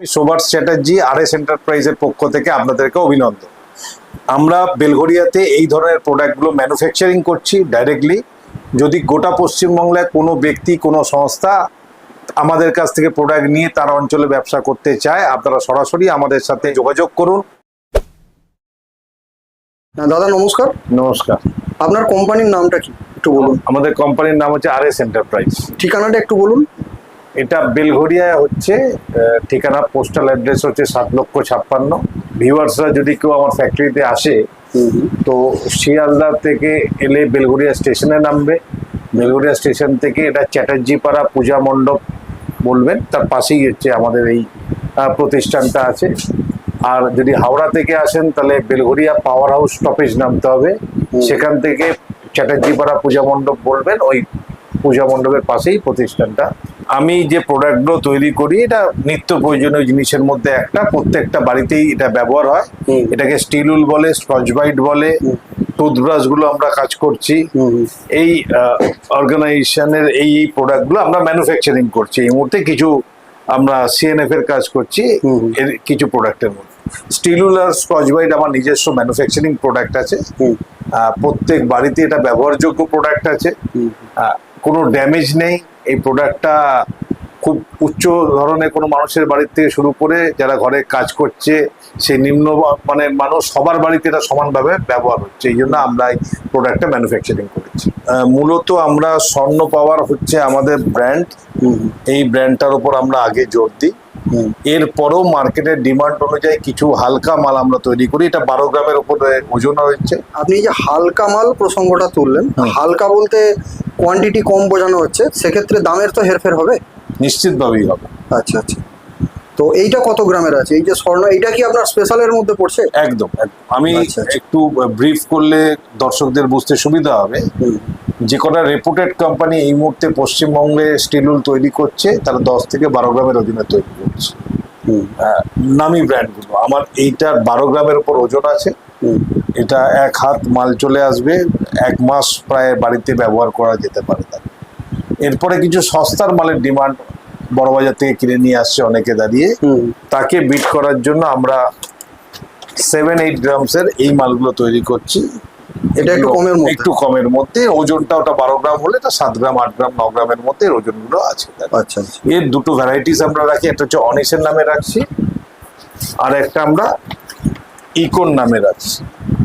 সুভাষ চ্যাটার্জি আর S এন্টারপ্রাইজের পক্ষ থেকে আপনাদেরকে অভিনন্দন। আমরা বেলঘরিয়াতে এই ধরনের প্রোডাক্টগুলো ম্যানুফ্যাকচারিং করছি ডাইরেক্টলি যদি গোটা পশ্চিমবাংলায় কোনো ব্যক্তি কোনো সংস্থা আমাদের কাছ থেকে প্রোডাক্ট নিয়ে তার অঞ্চলে ব্যবসা করতে চায় আপনারা সরাসরি আমাদের সাথে যোগাযোগ করুন। হ্যাঁ, দাদা নমস্কার। নমস্কার। আপনার কোম্পানির নামটা কি? একটু বলুন। আমাদের কোম্পানির নাম হচ্ছে আর এস এন্টারপ্রাইজ ঠিকানাটা একটু বলুন। এটা বেলঘরিয়ায় হচ্ছে ঠিকানা পোস্টাল অ্যাড্রেস হচ্ছে সাত লক্ষ ছাপ্পান্ন। ভিউয়ার্সরা যদি কেউ আমার ফ্যাক্টরিতে আসে তো শিয়ালদা থেকে এলে বেলঘরিয়া স্টেশনে নামবে। বেলঘরিয়া স্টেশন থেকে এটা চ্যাটার্জি পাড়া পূজা মণ্ডপ বলবেন তার পাশেই হচ্ছে আমাদের এই প্রতিষ্ঠানটা আছে। আর যদি হাওড়া থেকে আসেন তাহলে বেলঘরিয়া পাওয়ার হাউস স্টপেজ নামতে হবে। সেখান থেকে চ্যাটার্জি পাড়া পূজা মণ্ডপ বলবেন ওই পূজা মণ্ডপের পাশেই প্রতিষ্ঠানটা। আমি যে প্রোডাক্টগুলো তৈরি করি এটা নিত্য প্রয়োজনীয় জিনিসের মধ্যে একটা। প্রত্যেকটা বাড়িতেই এটা ব্যবহার হয়। এটাকে স্টিল উল বলে স্কচ বাইট বলে টুথব্রাশগুলো আমরা কাজ করছি। এই অর্গানাইজেশনের এই এই প্রোডাক্টগুলো আমরা ম্যানুফ্যাকচারিং করছি। এই মুহূর্তে কিছু আমরা সিএনএফ এর কাজ করছি এর কিছু প্রোডাক্টের মধ্যে। স্টিল উল আর স্কচ বাইট আমার নিজস্ব ম্যানুফ্যাকচারিং প্রোডাক্ট আছে। প্রত্যেক বাড়িতে এটা ব্যবহারযোগ্য প্রোডাক্ট আছে। কোনো ড্যামেজ নেই। এই প্রোডাক্টটা খুব উচ্চ ধরনের কোনো মানুষের বাড়ির থেকে শুরু করে যারা ঘরে কাজ করছে সেই নিম্ন মানে মানুষ সবার বাড়িতে এটা সমানভাবে ব্যবহার হচ্ছে। এই জন্য আমরা এই প্রোডাক্টটা ম্যানুফ্যাকচারিং করেছি। মূলত আমরা স্বর্ণ পাওয়ার হচ্ছে আমাদের ব্র্যান্ড এই ব্র্যান্ডটার উপর আমরা আগে জোর দিই। এরপরেও মার্কেটের ডিমান্ড অনুযায়ী কিছু হালকা মাল আমরা তৈরি করি। এটা বারো গ্রামের উপরে ওজন হচ্ছে আপনি যে হালকা মাল প্রসঙ্গটা তুললেন। হালকা বলতে কোয়ান্টিটি কম বোঝানো হচ্ছে সেক্ষেত্রে দামের তো হেরফের হবে? নিশ্চিতভাবেই হবে। আচ্ছা আচ্ছা। তো এইটা কত গ্রামের আছে? এই যে স্বর্ণ এইটা কি আপনার স্পেশালের মধ্যে পড়ছে? একদম। আমি আচ্ছা, আচ্ছা। একটু ব্রিফ করলে দর্শকদের বুঝতে সুবিধা হবে। যে কটা রেপুটেড কোম্পানি এই মুহূর্তে পশ্চিমবঙ্গে স্টিলুল তৈরি করছে তারা দশ থেকে বারো গ্রামের অধীনে তৈরি করছে। নামি ব্র্যান্ডগুলো আমার এইটার বারো গ্রামের উপর ওজন আছে। এটা এক হাত মাল চলে আসবে এক মাস প্রায় বাড়িতে ব্যবহার করা যেতে পারে তার। এরপরে কিছু সস্তার মালের ডিমান্ড বড়বাজার থেকে কিনে নিয়ে আসছে অনেকে দাঁড়িয়ে। তাকে বিট করার জন্য আমরা সেভেন এইট গ্রামসের এই মালগুলো তৈরি করছি। এটা একটু কমের মধ্যে। একটু কমের মধ্যে। ওজনটা ওটা বারো গ্রাম হলে এটা সাত গ্রাম আট গ্রাম ন গ্রামের মধ্যে ওজনগুলো আছে। আচ্ছা আচ্ছা। এর দুটো ভ্যারাইটিস আমরা রাখি। একটা হচ্ছে অনিসের নামে রাখছি। আর একটা আমরা ইকোন নামে রাখছি।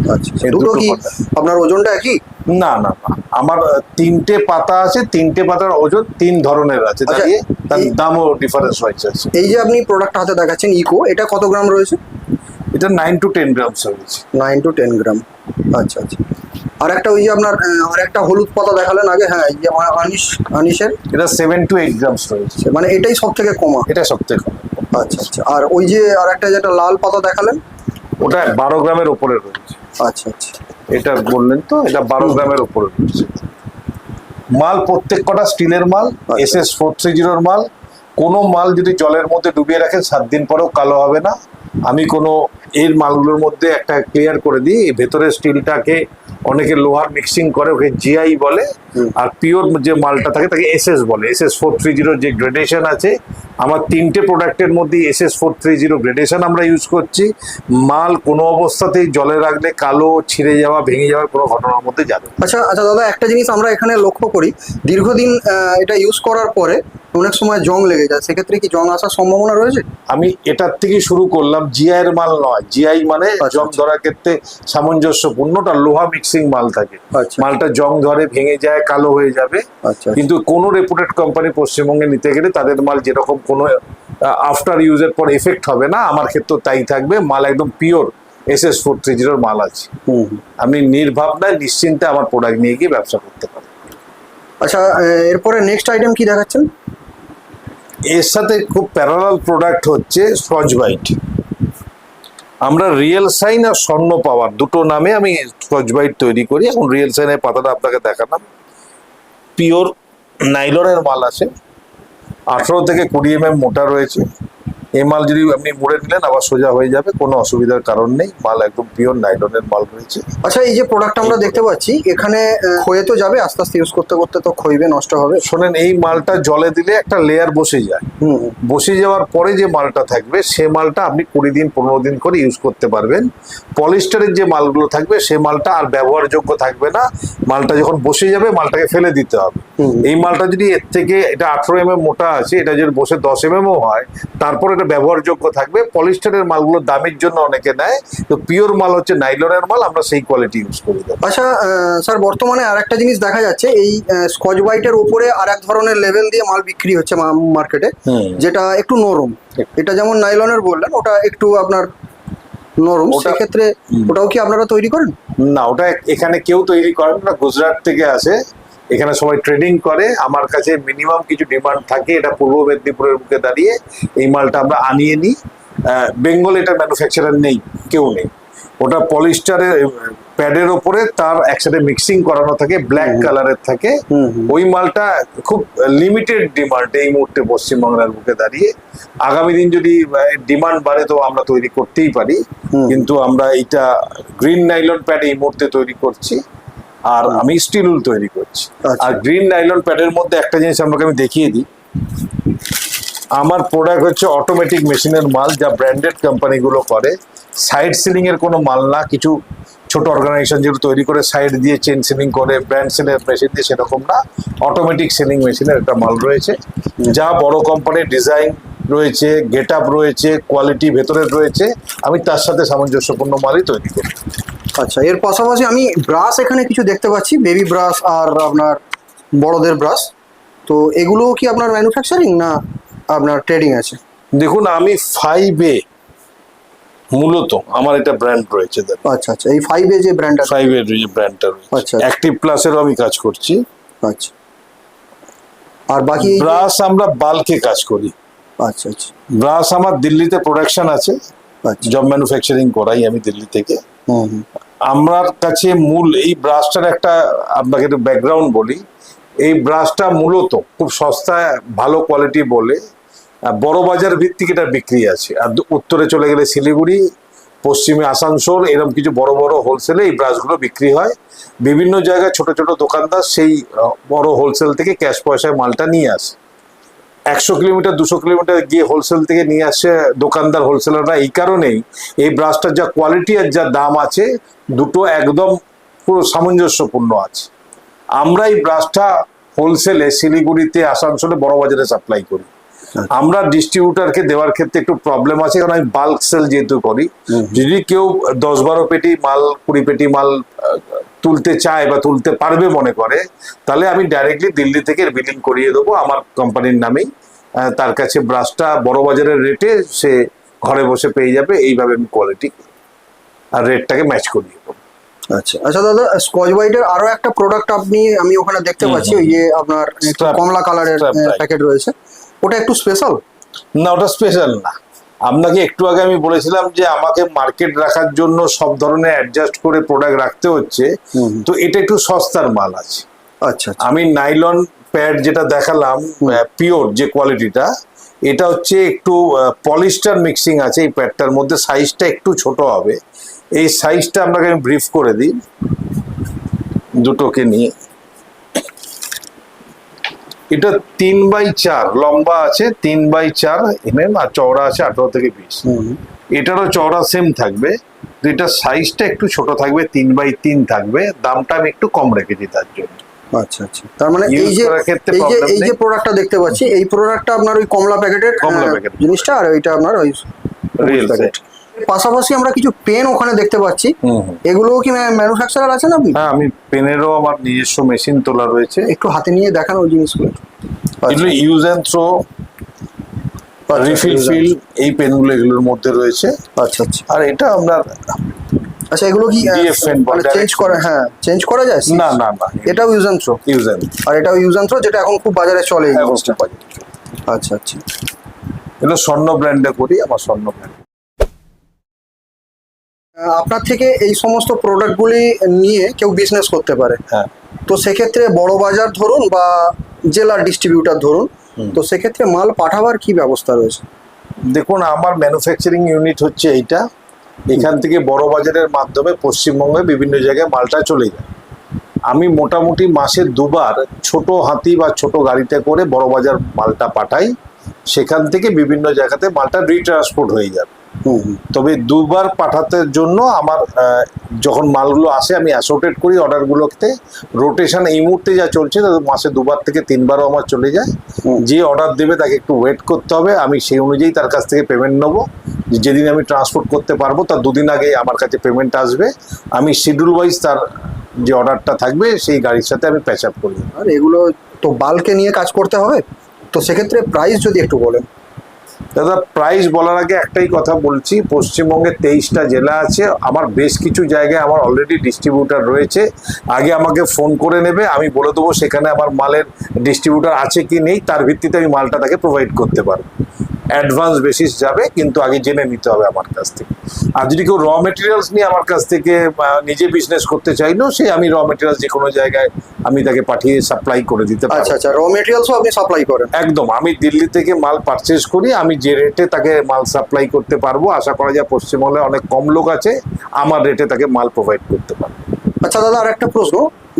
আচ্ছা দুটো দুটো কি আপনার ওজনটা একই? না না না। আমার তিনটে পাতা আছে তিনটে পাতার ওজন তিন ধরনের আছে আচ্ছা, তার দামও ডিফারেন্স হয়েছে এই যে আপনি প্রোডাক্ট হাতে দেখাচ্ছেন ইকো এটা কত গ্রাম রয়েছে? এটা নাইন টু টেন গ্রামস রয়েছে নাইন টু টেন গ্রাম আচ্ছা আচ্ছা। আর একটা ওই যে আপনার আর একটা হলুদ পাতা দেখালেন আগে হ্যাঁ এই যে আ- আনিস আনিসের। এটা সেভেন টু এইট গ্রামস রয়েছে মানে এটাই সব থেকে কমা। এটা সব থেকে কম। আচ্ছা আচ্ছা। আর ওই যে আর একটা যেটা লাল পাতা দেখালেন? ওটা বারো গ্রামের উপরে রয়েছে। আচ্ছা আচ্ছা। এটা বললেন তো এটা বারো গ্রামের উপরে। মাল প্রত্যেক কটা স্টিলের মাল আচ্ছা। এস এস ফোর থ্রি জিরোর মাল। কোনো মাল যদি জলের মধ্যে ডুবিয়ে রাখেন সাত দিন পরেও কালো হবে না। আমি কোনো এর মালগুলোর মধ্যে একটা ক্লিয়ার করে দিই ভেতরের স্টিলটাকে অনেকে লোহার মিক্সিং করে ওকে জিআই বলে আর পিওর যে মালটা থাকে তাকে এস এস বলে। এস এস ফোর থ্রি জিরোর যে গ্রেডেশন আছে আমার তিনটে প্রোডাক্টের মধ্যে S S four three zero gradation আমরা ইউজ করছি। মাল কোনো অবস্থাতেই জলে রাখলে কালো ছিঁড়ে যাওয়া ভেঙে যাওয়ার কোনো ঘটনার মধ্যে যাবে আচ্ছা আচ্ছা দাদা একটা জিনিস আমরা এখানে লক্ষ্য করি। দীর্ঘদিন এটা ইউজ করার পরে অনেক সময় জং লেগে যায় সেক্ষেত্রে কি জং আসার সম্ভাবনা রয়েছে? আমি এটার থেকে শুরু করলাম জিআই এর মাল নয়। জিআই মানে আচ্ছা, জং আচ্ছা। ধরার ক্ষেত্রে সামঞ্জস্যপূর্ণ ওটা লোহা মিক্সিং মাল থাকে। আচ্ছা। মালটা জং ধরে ভেঙে যায় কালো হয়ে যাবে। কিন্তু কোনো রেপুটেড কোম্পানি পশ্চিমবঙ্গে নিতে গেলে তাদের মাল যেরকম কোনো আফটার ইউজের পর এফেক্ট হবে না আমার ক্ষেত্রে তাই থাকবে। মাল একদম pure S S four three জিরোর মাল আছে। আমি নির্ভাবনায় নিশ্চিন্তে আমার প্রোডাক্ট নিয়ে গিয়ে ব্যবসা করতে পারি। আচ্ছা এরপরে নেক্সট আইটেম কি দেখাচ্ছেন? এর সাথে খুব প্যারালাল প্রোডাক্ট হচ্ছে স্কচ বাইট আমরা রিয়েল সাইন আর স্বর্ণ পাওয়ার দুটো নামে আমি স্কচ বাইট তৈরি করি। এখন রিয়েল সাইনের পাতাটা আপনাকে দেখালাম। পিওর নাইলনের মাল আছে। আঠেরো থেকে কুড়ি এম মোটা রয়েছে। এই মাল যদি আপনি মুড়ে নিলেন আবার সোজা হয়ে যাবে কোনো অসুবিধার কারণ নেই। মাল একদম পিওর নাইলনের মাল রয়েছে। আচ্ছা এই যে প্রোডাক্ট আমরা দেখতে পাচ্ছি এখানে ক্ষয়ে তো যাবে আস্তে আস্তে ইউজ করতে করতে তো ক্ষইবে নষ্ট হবে। শোনেন এই মালটা জলে দিলে একটা লেয়ার বসে যায়। বসে যাওয়ার পরে যে মালটা থাকবে সে মালটা আপনি কুড়ি দিন পনেরো দিন করে ইউজ করতে পারবেন। পলিস্টারের যে মালগুলো থাকবে সে মালটা আর ব্যবহারযোগ্য থাকবে না। মালটা যখন বসে যাবে মালটাকে ফেলে দিতে হবে। এই মালটা যদি এর থেকে এটা আঠারো এম মোটা আছে এটা যদি বসে দশ এম হয় তারপর এটা ব্যবহারযোগ্য থাকবে। পলিস্টারের মালগুলো দামের জন্য অনেকে নেয়। তো পিওর মাল হচ্ছে নাইলনের মাল আমরা সেই কোয়ালিটি ইউজ করি। আচ্ছা স্যার বর্তমানে আর একটা জিনিস দেখা যাচ্ছে এই স্কচ বাইটের উপরে আর এক ধরনের লেভেল দিয়ে মাল বিক্রি হচ্ছে মার্কেটে যেটা একটু নরম। এটা যেমন নাইলনের বললেন ওটা একটু আপনার নরম ওটা- সেক্ষেত্রে ওটাও কি আপনারা তৈরি করেন? না ওটা এখানে কেউ তৈরি করেন না গুজরাট থেকে আসে। এখানে সবাই ট্রেডিং করে আমার কাছে মিনিমাম কিছু ডিমান্ড থাকে এটা পূর্ব মেদিনীপুরের মুখে দাঁড়িয়ে এই মালটা আমরা আনিয়ে নিই। বেঙ্গল এটা ম্যানুফ্যাকচারার নেই কেউ নেই। ওটা পলিস্টারের প্যাডের ওপরে তার একসাথে মিক্সিং করানো থাকে ব্ল্যাক কালারের থাকে। ওই মালটা খুব লিমিটেড ডিমান্ড এই মুহূর্তে পশ্চিমবাংলার বুকে দাঁড়িয়ে। আগামী দিন যদি ডিমান্ড বাড়ে তো আমরা তৈরি করতেই পারি। কিন্তু আমরা এইটা গ্রিন নাইলন প্যাড এই মুহূর্তে তৈরি করছি। আর আমি স্টিল উল তৈরি করছি। আচ্ছা। আর গ্রিন নাইলন প্যাডের মধ্যে একটা জিনিস আপনাকে আমি দেখিয়ে দিই। আমার প্রোডাক্ট হচ্ছে অটোমেটিক মেশিনের মাল যা ব্র্যান্ডেড কোম্পানিগুলো করে। সাইড সিলিং এর কোনো মাল না কিছু ছোট অর্গানাইজেশন যেগুলো তৈরি করে সাইড দিয়ে চেন সিলিং করে ব্র্যান্ড সিলের মেশিন দিয়ে সেরকম না। অটোমেটিক সিলিং মেশিনের একটা মাল রয়েছে। যা বড় কোম্পানির ডিজাইন রয়েছে গেট আপ রয়েছে কোয়ালিটি ভেতরের রয়েছে। আমি তার সাথে সামঞ্জস্যপূর্ণ মালই তৈরি করি। আচ্ছা এর পাশাপাশি আমি ব্রাশ এখানে কিছু দেখতে পাচ্ছি বেবি ব্রাশ আর আপনার বড়দের ব্রাশ তো এগুলো কি আপনার ম্যানুফ্যাকচারিং না আপনার ট্রেডিং আছে? দেখুন আমি ফাইভ এ মূলত আমার এটা ব্র্যান্ড রয়েছে আচ্ছা আচ্ছা এই ফাইভ এ যে ব্র্যান্ড আছে। ফাইভ এর যে ব্র্যান্ডটা আচ্ছা, আচ্ছা। অ্যাক্টিভ প্লাসেরও আমি কাজ করছি। আচ্ছা। আর বাকি ব্রাশ আমরা বাল্কে কাজ করি। আচ্ছা আচ্ছা। ব্রাশ আমার দিল্লিতে প্রোডাকশন আছে। আচ্ছা। জব ম্যানুফ্যাকচারিং করাই আমি দিল্লি থেকে। আমার কাছে মূল এই ব্রাশটার একটা আপনাকে একটু ব্যাকগ্রাউন্ড বলি। এই ব্রাশটা মূলত খুব সস্তায় ভালো কোয়ালিটি বলে বড় বাজার ভিত্তিক এটা বিক্রি আছে। আর উত্তরে চলে গেলে শিলিগুড়ি, পশ্চিমে আসানসোল এরকম কিছু বড় বড় হোলসেলে এই ব্রাশগুলো বিক্রি হয়। বিভিন্ন জায়গায় ছোট ছোট দোকানদার সেই বড় হোলসেল থেকে ক্যাশ পয়সায় মালটা নিয়ে আসে। একশো কিলোমিটার, দুশো কিলোমিটার গিয়ে হোলসেল থেকে নিয়ে আসে দোকানদার হোলসেলাররা এই কারণেই এই ব্রাশটার যা কোয়ালিটি আর যা দাম আছে, দুটো একদম পুরো সামঞ্জস্যপূর্ণ আছে। আমরা এই ব্রাশটা হোলসেলে শিলিগুড়িতে, আসানসোলে বড় বাজারে সাপ্লাই করি। আমরা ডিস্ট্রিবিউটারকে দেওয়ার ক্ষেত্রে একটু প্রবলেম আছে কারণ আমি বাল্ক সেল যেহেতু করি। যদি কেউ দশ বারো পেটি মাল কুড়ি পেটি মাল তুলতে চায় বা তুলতে পারবে মনে করে তাহলে আমি ডাইরেক্টলি দিল্লি থেকে বিলিং করিয়ে দেবো আমার কোম্পানির নামেই। তার কাছে ব্রাশটা বড় বাজারের রেটে সে ঘরে বসে পেয়ে যাবে এইভাবে আমি কোয়ালিটি আর রেটটাকে ম্যাচ করিয়ে দেবো। আচ্ছা আচ্ছা দাদা স্কচ বাইটের আরও একটা প্রোডাক্ট আপনি আমি ওখানে দেখতে পাচ্ছি ওই যে আপনার কমলা কালারের প্যাকেট রয়েছে। ওটা একটু স্পেশাল না ওটা স্পেশাল না। আপনাকে একটু আগে আমি বলেছিলাম যে আমাকে মার্কেট রাখার জন্য সব ধরনের অ্যাডজাস্ট করে প্রোডাক্ট রাখতে হচ্ছে। তো এটা একটু সস্তার মাল আছে। আচ্ছা আচ্ছা। আমি নাইলন প্যাড যেটা দেখালাম পিওর যে কোয়ালিটিটা এটা হচ্ছে একটু পলিস্টার মিক্সিং আছে এই প্যাডটার মধ্যে। সাইজটা একটু ছোট হবে। এই সাইজটা আপনাকে আমি ব্রিফ করে দিই। দুটোকে নিয়ে। এটা তিন বাই চার লম্বা আছে তিন বাই চার এমএম আর চওড়া আছে আঠারো থেকে বিশ। এটারও চওড়া সেম থাকবে এটার সাইজটা একটু ছোট থাকবে তিন বাই তিন থাকবে দামটা আমি একটু কম রেখেছি তার জন্য। আচ্ছা আচ্ছা। তার মানে এই যে এই যে এই যে প্রোডাক্টটা দেখতে পাচ্ছি এই প্রোডাক্টটা আপনার ওই কমলা প্যাকেটের কমলা packet। জিনিসটা আর ওইটা আপনার ওই Real প্যাকেট পাশাপাশি আমরা কিছু পেন ওখানে দেখতে পাচ্ছি। এগুলোও কি ম্যানুফ্যাকচারার আছে না হ্যাঁ আমি পেনেরও আমার নিজস্ব মেশিন তোলা রয়েছে। একটু হাতে নিয়ে দেখানো ওই জিনিসগুলো। এগুলো use and throw refill fill এই পেনগুলো এগুলোর মধ্যে রয়েছে। আচ্ছা আচ্ছা। আর এটা আমরা আচ্ছা এগুলো কি বা মানে চেঞ্জ করা হ্যাঁ চেঞ্জ করা যায়? না না না। এটাও use and throw use and আর এটাও ইউজ অ্যান্ড থ্রো যেটা এখন খুব বাজারে চলে। আচ্ছা আচ্ছা। এগুলো স্বর্ণ ব্র্যান্ডে করি আমার স্বর্ণ ব্র্যান্ড আপনার থেকে এই সমস্ত প্রোডাক্টগুলি নিয়ে কেউ বিজনেস করতে পারে। হ্যাঁ। তো সেক্ষেত্রে বড় বাজার ধরুন বা জেলার ডিস্ট্রিবিউটার ধরুন তো সেক্ষেত্রে মাল পাঠাবার কি ব্যবস্থা রয়েছে? দেখুন আমার ম্যানুফ্যাকচারিং ইউনিট হচ্ছে এইটা। এখান থেকে বড় বাজারের মাধ্যমে পশ্চিমবঙ্গে বিভিন্ন জায়গায় মালটা চলে যায়। আমি মোটামুটি মাসে দুবার ছোট হাতি বা ছোট গাড়িতে করে বড় বাজার মালটা পাঠাই। সেখান থেকে বিভিন্ন জায়গাতে মালটা রিট্রান্সপোর্ট হয়ে যাবে। তবে দুবার পাঠাতে জন্য আমার যখন মালগুলো আসে আমি অ্যাসোটেড করি অর্ডারগুলোতে রোটেশন এই মুহূর্তে যা চলছে মাসে দুবার থেকে তিনবারও আমার চলে যায়। যে অর্ডার দেবে তাকে একটু ওয়েট করতে হবে। আমি সেই অনুযায়ী তার কাছ থেকে পেমেন্ট নেব। যেদিন আমি ট্রান্সপোর্ট করতে পারব তার দুদিন আগে আমার কাছে পেমেন্ট আসবে। আমি শিডিউল ওয়াইজ তার যে অর্ডারটা থাকবে সেই গাড়ির সাথে আমি প্যাচ আপ করি। আর এগুলো তো বাল্কে নিয়ে কাজ করতে হবে? তো সেক্ষেত্রে প্রাইস যদি একটু বলেন। দাদা প্রাইস বলার আগে একটাই কথা বলছি পশ্চিমবঙ্গে তেইশটা জেলা আছে আমার বেশ কিছু জায়গায় আমার অলরেডি ডিস্ট্রিবিউটার রয়েছে। আগে আমাকে ফোন করে নেবে আমি বলে দেবো সেখানে আমার মালের ডিস্ট্রিবিউটার আছে কি নেই তার ভিত্তিতে আমি মালটা তাকে প্রোভাইড করতে পারব। অ্যাডভান্স বেসিস যাবে কিন্তু আগে জেনে নিতে হবে আমার কাছ থেকে। আর যদি কেউ র মেটেরিয়ালস নিয়ে আমার কাছ থেকে নিজে বিজনেস করতে চাইলেও সে আমি র মেটেরিয়ালস যে কোনো জায়গায় আমি তাকে পাঠিয়ে সাপ্লাই করে দিতে পারব। আচ্ছা আচ্ছা র মেটেরিয়ালসও আপনি সাপ্লাই করেন। একদম আমি দিল্লি থেকে মাল পারচেস করি আমি যে রেটে তাকে মাল সাপ্লাই করতে পারব আশা করা যায় পশ্চিমবঙ্গে অনেক কম লোক আছে আমার রেটে তাকে মাল প্রোভাইড করতে পারব। আচ্ছা দাদা আর একটা প্রশ্ন।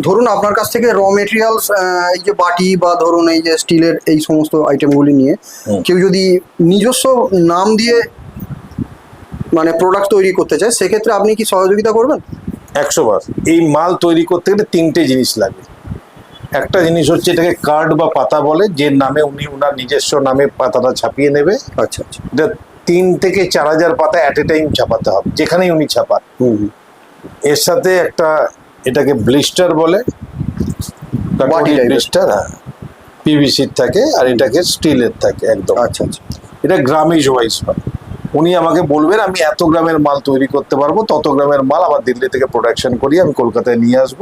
ধরুন আপনার কাছ থেকে র মেটেরিয়ালস এই যে বাটি বা ধরুন এই যে স্টিলের এই সমস্ত আইটেমগুলি নিয়ে কেউ যদি নিজস্ব নাম দিয়ে মানে প্রোডাক্ট তৈরি করতে চায় সেক্ষেত্রে আপনি কি সহযোগিতা করবেন? একশো বার। এই মাল তৈরি করতে গেলে তিনটে জিনিস লাগে। একটা জিনিস হচ্ছে এটাকে কার্ড বা পাতা বলে যে নামে উনি ওনার নিজস্ব নামে পাতাটা ছাপিয়ে নেবে। আচ্ছা আচ্ছা। এটা তিন থেকে চার হাজার পাতা অ্যাট এ টাইম ছাপাতে হবে যেখানেই উনি ছাপান। এর সাথে একটা এটাকে ব্লিস্টার বলে। ব্লিস্টার হ্যাঁ। পিভিসির থাকে আর এটাকে স্টিলের থাকে একদম। আচ্ছা আচ্ছা। এটা গ্রামেজ ওয়াইজ হয়। উনি আমাকে বলবেন আমি এত গ্রামের মাল তৈরি করতে পারব তত গ্রামের মাল আমার দিল্লি থেকে প্রোডাকশন করি আমি কলকাতায় নিয়ে আসব।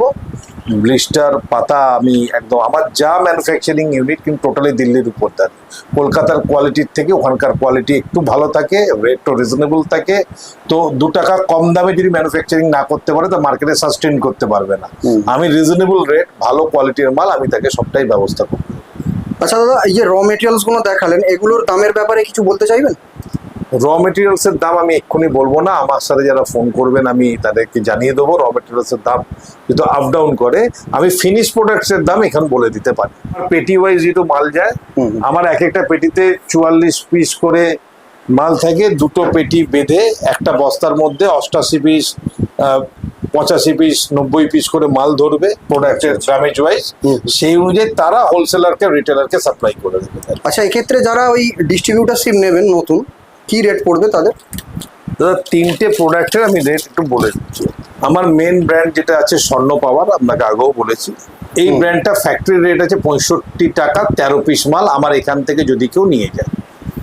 ব্লিস্টার পাতা আমি একদম আমার যা ম্যানুফ্যাকচারিং ইউনিট কিন্তু টোটালি দিল্লির উপর দেন কলকাতার কোয়ালিটির থেকে ওখানকার কোয়ালিটি একটু ভালো থাকে রেটও রিজনেবল থাকে। তো দু টাকা কম দামে যদি ম্যানুফ্যাকচারিং না করতে পারে তো মার্কেটে সাস্টেন করতে পারবে না। আমি রিজনেবল রেট ভালো কোয়ালিটির মাল আমি তাকে সবটাই ব্যবস্থা করব। আচ্ছা দাদা এই যে র মেটেরিয়ালসগুলো দেখালেন এগুলোর দামের ব্যাপারে কিছু বলতে চাইবেন? র মেটেরিয়ালসের দাম আমি এক্ষুনি বলব না। আমার সাথে যারা ফোন করবেন আমি তাদেরকে জানিয়ে দেবো র মেটেরিয়ালসের দাম যেহেতু আপ ডাউন করে। আমি ফিনিশ প্রোডাক্টসের দাম এখানে বলে দিতে পারি। আমার পেটি ওয়াইজ যেহেতু মাল যায়। আমার এক একটা পেটিতে চুয়াল্লিশ পিস করে মাল থাকে দুটো পেটি বেঁধে একটা বস্তার মধ্যে অষ্টাশি পিস পঁচাশি পিস নব্বই পিস করে মাল ধরবে প্রোডাক্টের গ্রামেজ ওয়াইজ। সেই অনুযায়ী তারা হোলসেলারকে রিটেলারকে সাপ্লাই করে দেবে। আচ্ছা এক্ষেত্রে যারা ওই ডিস্ট্রিবিউটারশিপ নেবেন নতুন কি রেট পড়বে তাদের দাদা তিনটে প্রোডাক্টের আমি রেট একটু বলে দিচ্ছি। আমার মেন ব্র্যান্ড যেটা আছে স্বর্ণ পাওয়ার আপনাকে আগেও বলেছি। এই ব্র্যান্ডটা ফ্যাক্টরি রেট আছে পঁয়ষট্টি টাকা তেরো পিস মাল। আমার এখান থেকে যদি কেউ নিয়ে যায়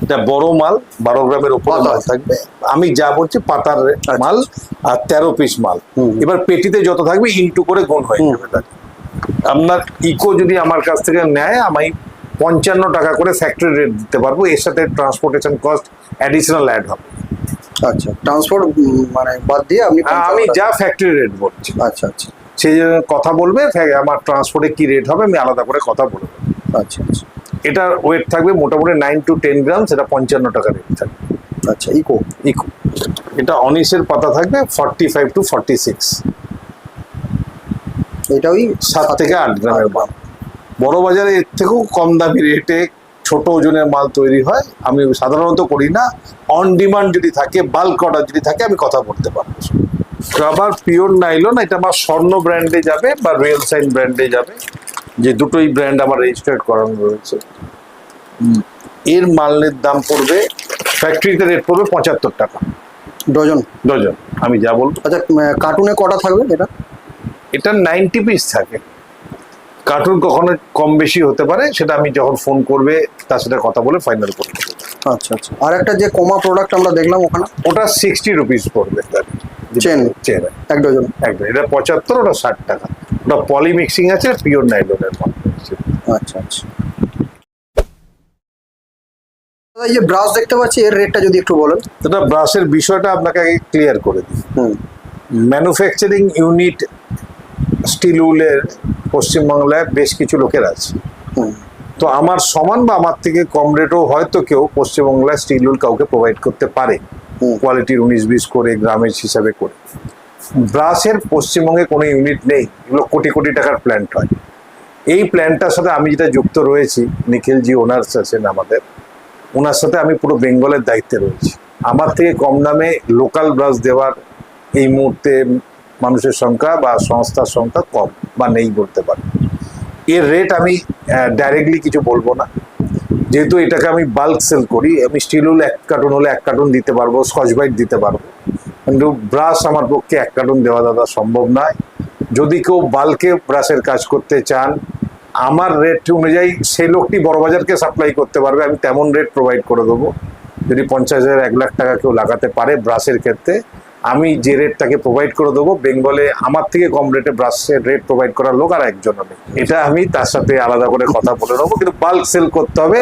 এটা বড় মাল বারো গ্রামের। মাল থাকবে। আমি যা বলছি পাতার আচ্ছা। মাল আর তেরো পিস মাল। এবার পেটিতে যত থাকবে ইনটু করে গুণ হয়ে। যাবে। আপনার ইকো যদি আমার কাছ থেকে নেয় আমি পঞ্চান্ন টাকা করে ফ্যাক্টরি রেট দিতে পারব। এর সাথে ট্রান্সপোর্টেশন কস্ট অ্যাডিশনাল অ্যাড হবে। আচ্ছা ট্রান্সপোর্ট মানে বাদ দিয়ে আপনি আমি যা ফ্যাক্টরি রেট বলছি। আচ্ছা আচ্ছা। সেই জন্য কথা বলবে আমার ট্রান্সপোর্টে কি রেট হবে আমি আলাদা করে কথা বলব। আচ্ছা আচ্ছা। এটার ওয়েট থাকবে মোটামুটি নাইন টু টেন গ্রাম সেটা পঞ্চান্ন টাকা রেট থাকবে। আচ্ছা ইকো ইকো এটা অনিসের পাতা থাকবে forty five to forty six এটা ওই সাত থেকে আট গ্রামের বড় বাজারে এর থেকেও কম দামি রেটে ছোট ওজনের মাল তৈরি হয় আমি সাধারণত করি না। অন ডিমান্ড যদি থাকে বাল্ক অর্ডার যদি থাকে আমি কথা বলতে পারব। আবার পিওর নাইলন এটা আমার স্বর্ণ ব্র্যান্ডে যাবে বা রিয়েল সাইন ব্র্যান্ডে যাবে। যে দুটোই ব্র্যান্ড আমার রেজিস্টার্ড করানো রয়েছে। এর মালের দাম পড়বে ফ্যাক্টরিতে রেট পড়বে পঁচাত্তর টাকা। ডজন? ডজন আমি যা বলব। আচ্ছা কার্টুনে কটা থাকবে এটা? এটা নাইনটি পিস থাকে। কার্টুন কখনো কম বেশি হতে পারে সেটা আমি যখন ফোন করবে তার সাথে কথা বলে ফাইনাল করে আচ্ছা আচ্ছা। আর একটা যে কমা প্রোডাক্ট আমরা দেখলাম ওখানে? ওটা সিক্সটি রুপিস পড়বে চেন। চেন এক ডজন এক ডজন এটা পঁচাত্তর ওটা ষাট টাকা। ওটা পলি মিক্সিং আছে পিওর নাইলনের আচ্ছা আচ্ছা। এই যে ব্রাশ দেখতে পাচ্ছি এর রেটটা যদি একটু বলেন। এটা ব্রাশের বিষয়টা আপনাকে আগে ক্লিয়ার করে দিই। হুম। ম্যানুফ্যাকচারিং ইউনিট স্টিল উলের পশ্চিমবাংলায় বেশ কিছু লোকের আছে। তো আমার সমান বা আমার থেকে কম রেটও হয়তো কেউ পশ্চিমবাংলায় স্টিল উল কাউকে প্রোভাইড করতে পারে। কোয়ালিটির উনিশ বিশ করে গ্রামেজ হিসাবে করে। ব্রাশের পশ্চিমবঙ্গে কোনো ইউনিট নেই এগুলো কোটি কোটি টাকার প্ল্যান্ট হয়। এই প্ল্যান্টটার সাথে আমি যেটা যুক্ত রয়েছি নিখিলজি ওনার্স আছেন আমাদের ওনার সাথে আমি পুরো বেঙ্গলের দায়িত্বে রয়েছি। আমার থেকে কম দামে লোকাল ব্রাশ দেওয়ার এই মুহূর্তে মানুষের সংখ্যা বা সংস্থার সংখ্যা কম বা নেই বলতে পারি। এর রেট আমি ডাইরেক্টলি কিছু বলব না। যেহেতু এটাকে আমি বাল্ক সেল করি, আমি স্টিল হলে এক কার্টুন হলে এক কার্টুন দিতে পারব স্কচ বাইট দিতে পারব। কিন্তু ব্রাশ আমার পক্ষে এক কার্টুন দেওয়া দাদা সম্ভব নয়। যদি কেউ বাল্কে ব্রাশের কাজ করতে চান, আমার রেট অনুযায়ী সেই লোকটি বড়বাজারকে সাপ্লাই করতে পারবে, আমি তেমন রেট প্রোভাইড করে দেবো। যদি পঞ্চাশ হাজার, এক লাখ টাকা কেউ লাগাতে পারে ব্রাশের ক্ষেত্রে আমি যে রেট তাকে প্রোভাইড করে দেবো বেঙ্গলে আমার থেকে কম রেটে ব্রাশের রেট প্রোভাইড করার লোক আর একজনও নেই এটা আমি তার সাথে আলাদা করে কথা বলে নেব, কিন্তু বাল্ক সেল করতে হবে।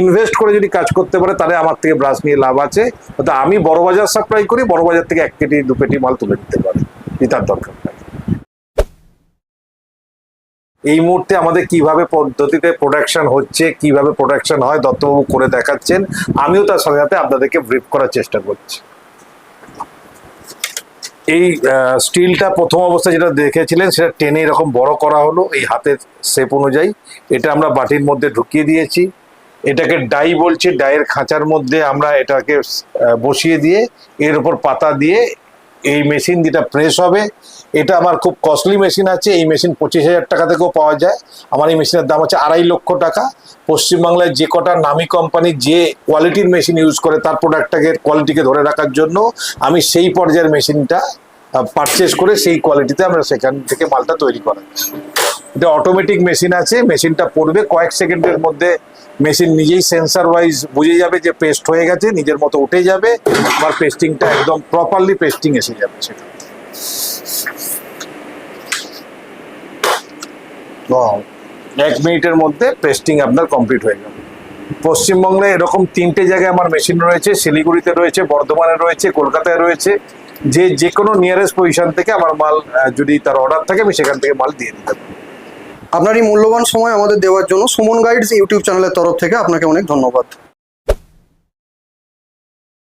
ইনভেস্ট করে যদি কাজ করতে পারে, তাহলে আমার থেকে ব্রাশ নিয়ে লাভ আছে। তো আমি বড় বাজার সাপ্লাই করি, বড় বাজার থেকে এক পেটি দু পেটি মাল তুলে দিতে পারি। তার দরকার। এই মুহূর্তে আমাদের কীভাবে পদ্ধতিতে প্রোডাকশন হচ্ছে, কীভাবে প্রোডাকশন হয়, দত্তবাবু করে দেখাচ্ছেন। আমিও তার সাথে সাথে আপনাদেরকে ব্রিফ করার চেষ্টা করছি। এই স্টিলটা প্রথম অবস্থায় যেটা দেখেছিলেন, সেটা টেনে এরকম বড় করা হলো এই হাতের শেপ অনুযায়ী। এটা আমরা বাটির মধ্যে ঢুকিয়ে দিয়েছি। এটাকে ডাই বলছি, ডাইয়ের খাঁচার মধ্যে আমরা এটাকে বসিয়ে দিয়ে এর উপর পাতা দিয়ে এই মেশিন যেটা প্রেস হবে, এটা আমার খুব কস্টলি মেশিন আছে, এই মেশিন পঁচিশ হাজার টাকা থেকেও পাওয়া যায়। আমার এই মেশিনের দাম হচ্ছে আড়াই লক্ষ টাকা। পশ্চিমবাংলায় যে কটা নামি কোম্পানি যে কোয়ালিটির মেশিন ইউজ করে, তার প্রোডাক্টটাকে কোয়ালিটিকে ধরে রাখার জন্য আমি সেই পর্যায়ের মেশিনটা পারচেস করে সেই কোয়ালিটিতে আমরা সেখান থেকে মালটা তৈরি করা এটা অটোমেটিক মেশিন আছে মেশিনটা পড়বে, কয়েক সেকেন্ডের মধ্যে মেশিন নিজেই সেন্সার ওয়াইজ বুঝে যাবে যে পেস্ট হয়ে গেছে, নিজের মতো উঠে যাবে, আবার পেস্টিংটা একদম প্রপারলি পেস্টিং এসে যাবে সেটা এক মিনিটের মধ্যে পেস্টিং আপনার কমপ্লিট হয়ে যাবে। পশ্চিমবঙ্গে এরকম তিনটে জায়গায় আমার মেশিন রয়েছে, শিলিগুড়িতে রয়েছে, বর্ধমানে রয়েছে, কলকাতায় রয়েছে। যে যে কোনো নিয়ারেস্ট পজিশন থেকে আমার মাল যদি তার অর্ডার থাকে, আমি সেখান থেকে মাল দিয়ে দিতে আপনার এই মূল্যবান সময় আমাদের দেওয়ার জন্য সুমন গাইডস ইউটিউব চ্যানেলের তরফ থেকে আপনাকে অনেক ধন্যবাদ।